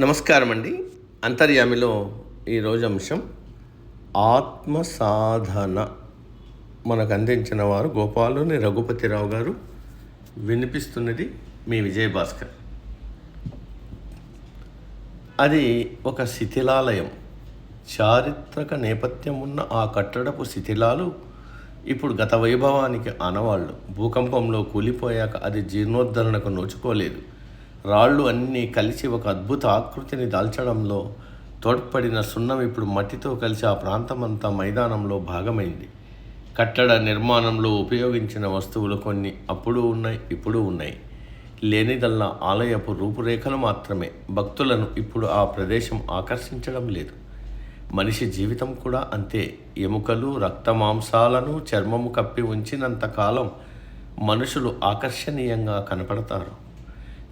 నమస్కారం అండి అంతర్యామిలో ఈరోజు అంశం ఆత్మ సాధన మనకు అందించిన వారు గోపాలుని రఘుపతిరావు గారు. వినిపిస్తున్నది మీ విజయభాస్కర్. అది ఒక శిథిలాలయం. చారిత్రక నేపథ్యం ఉన్న ఆ కట్టడపు శిథిలాలు ఇప్పుడు గత వైభవానికి ఆనవాళ్ళు భూకంపంలో కూలిపోయాక అది జీర్ణోద్ధరణకు నోచుకోలేదు. రాళ్ళు అన్నీ కలిసి ఒక అద్భుత ఆకృతిని దాల్చడంలో తోడ్పడిన సున్నం ఇప్పుడు మట్టితో కలిసి ఆ ప్రాంతమంతా మైదానంలో భాగమైంది. కట్టడ నిర్మాణంలో ఉపయోగించిన వస్తువులు కొన్ని అప్పుడు ఉన్నాయి ఇప్పుడు ఉన్నాయి. లేనిదల్లా ఆలయపు రూపురేఖలు మాత్రమే. భక్తులను ఇప్పుడు ఆ ప్రదేశం ఆకర్షించడం లేదు. మనిషి జీవితం కూడా అంతే. ఎముకలు రక్తమాంసాలను చర్మము కప్పి ఉంచినంత కాలం మనుషులు ఆకర్షణీయంగా కనపడతారు.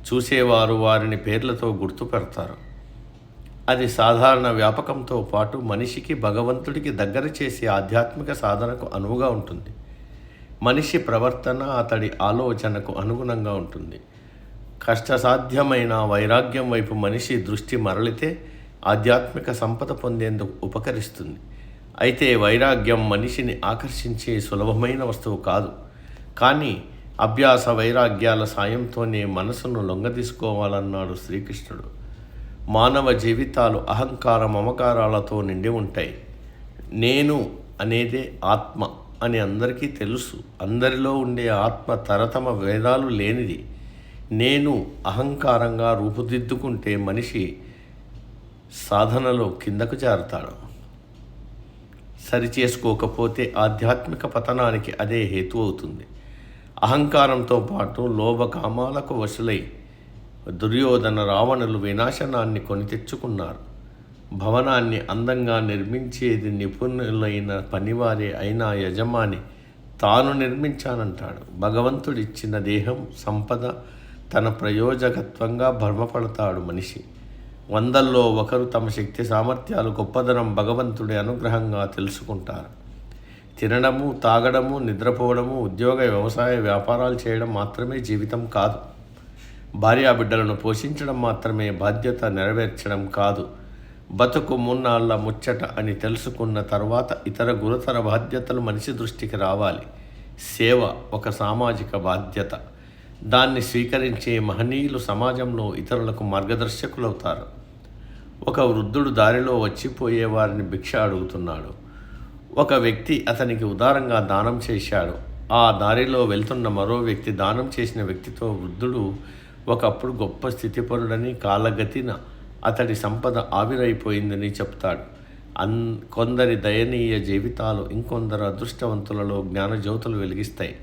చూసేవారు వారిని పేర్లతో గుర్తుపెడతారు అది సాధారణ వ్యాపకంతో పాటు మనిషికి భగవంతుడికి దగ్గర చేసే ఆధ్యాత్మిక సాధనకు అనువుగా ఉంటుంది. మనిషి ప్రవర్తన అతడి ఆలోచనకు అనుగుణంగా ఉంటుంది. కష్టసాధ్యమైన వైరాగ్యం వైపు మనిషి దృష్టి మరలితే ఆధ్యాత్మిక సంపద పొందేందుకు ఉపకరిస్తుంది. అయితే వైరాగ్యం మనిషిని ఆకర్షించే సులభమైన వస్తువు కాదు. కానీ అభ్యాస వైరాగ్యాల సాయంతోనే మనసును లొంగదీసుకోవాలన్నాడు శ్రీకృష్ణుడు. మానవ జీవితాలు అహంకార మమకారాలతో నిండి ఉంటాయి. నేను అనేదే ఆత్మ అని అందరికీ తెలుసు. అందరిలో ఉండే ఆత్మ తరతమ వేదాలు లేనిది. నేను అహంకారంగా రూపుదిద్దుకుంటే మనిషి సాధనలో కిందకు జారుతాడు. సరిచేసుకోకపోతే ఆధ్యాత్మిక పతనానికి అదే హేతు అవుతుంది. అహంకారంతో పాటు లోభకామాలకు వశులై దుర్యోధన రావణులు వినాశనాన్ని కొని తెచ్చుకున్నారు. భవనాన్ని అందంగా నిర్మించేది నిపుణులైన పనివారే అయిన యజమాని తాను నిర్మించానంటాడు. భగవంతుడిచ్చిన దేహం సంపద తన ప్రయోజకత్వంగా భ్రమపడతాడు మనిషి. వందల్లో ఒకరు తమ శక్తి సామర్థ్యాలు గొప్పదనం భగవంతుడి అనుగ్రహంగా తెలుసుకుంటారు. తినడము తాగడము నిద్రపోవడము ఉద్యోగ వ్యవసాయ వ్యాపారాలు చేయడం మాత్రమే జీవితం కాదు. భార్యాబిడ్డలను పోషించడం మాత్రమే బాధ్యత నెరవేర్చడం కాదు. బతుకు మున్నాళ్ళ ముచ్చట అని తెలుసుకున్న తర్వాత ఇతర గురుతర బాధ్యతలు మనిషి దృష్టికి రావాలి. సేవ ఒక సామాజిక బాధ్యత. దాన్ని స్వీకరించే మహనీయులు సమాజంలో ఇతరులకు మార్గదర్శకులవుతారు. ఒక వృద్ధుడు దారిలో వచ్చిపోయే వారిని భిక్ష అడుగుతున్నాడు. ఒక వ్యక్తి అతనికి ఉదారంగా దానం చేశాడు. ఆ దారిలో వెళ్తున్న మరో వ్యక్తి దానం చేసిన వ్యక్తితో వృద్ధుడు ఒకప్పుడు గొప్ప స్థితిపరుడని కాలగతిన అతడి సంపద ఆవిరైపోయిందని చెప్తాడు. అన్ కొందరి దయనీయ జీవితాలు ఇంకొందరు అదృష్టవంతులలో జ్ఞానజ్యోతులు వెలిగిస్తాయి.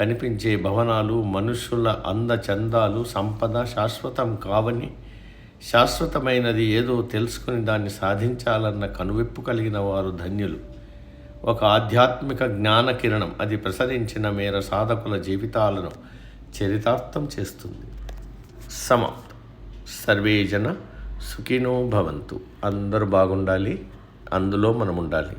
కనిపించే భవనాలు మనుషుల అందచందాలు సంపద శాశ్వతం కావని శాశ్వతమైనది ఏదో తెలుసుకుని దాన్ని సాధించాలన్న కనువిప్పు కలిగిన వారు ధన్యులు. ఒక ఆధ్యాత్మిక జ్ఞాన కిరణం అది ప్రసరించిన మేర సాధకుల జీవితాలను చరితార్థం చేస్తుంది. సమాప్తం. సర్వే జన సుఖినో భవంతు. అందరూ బాగుండాలి. అందులో మనం ఉండాలి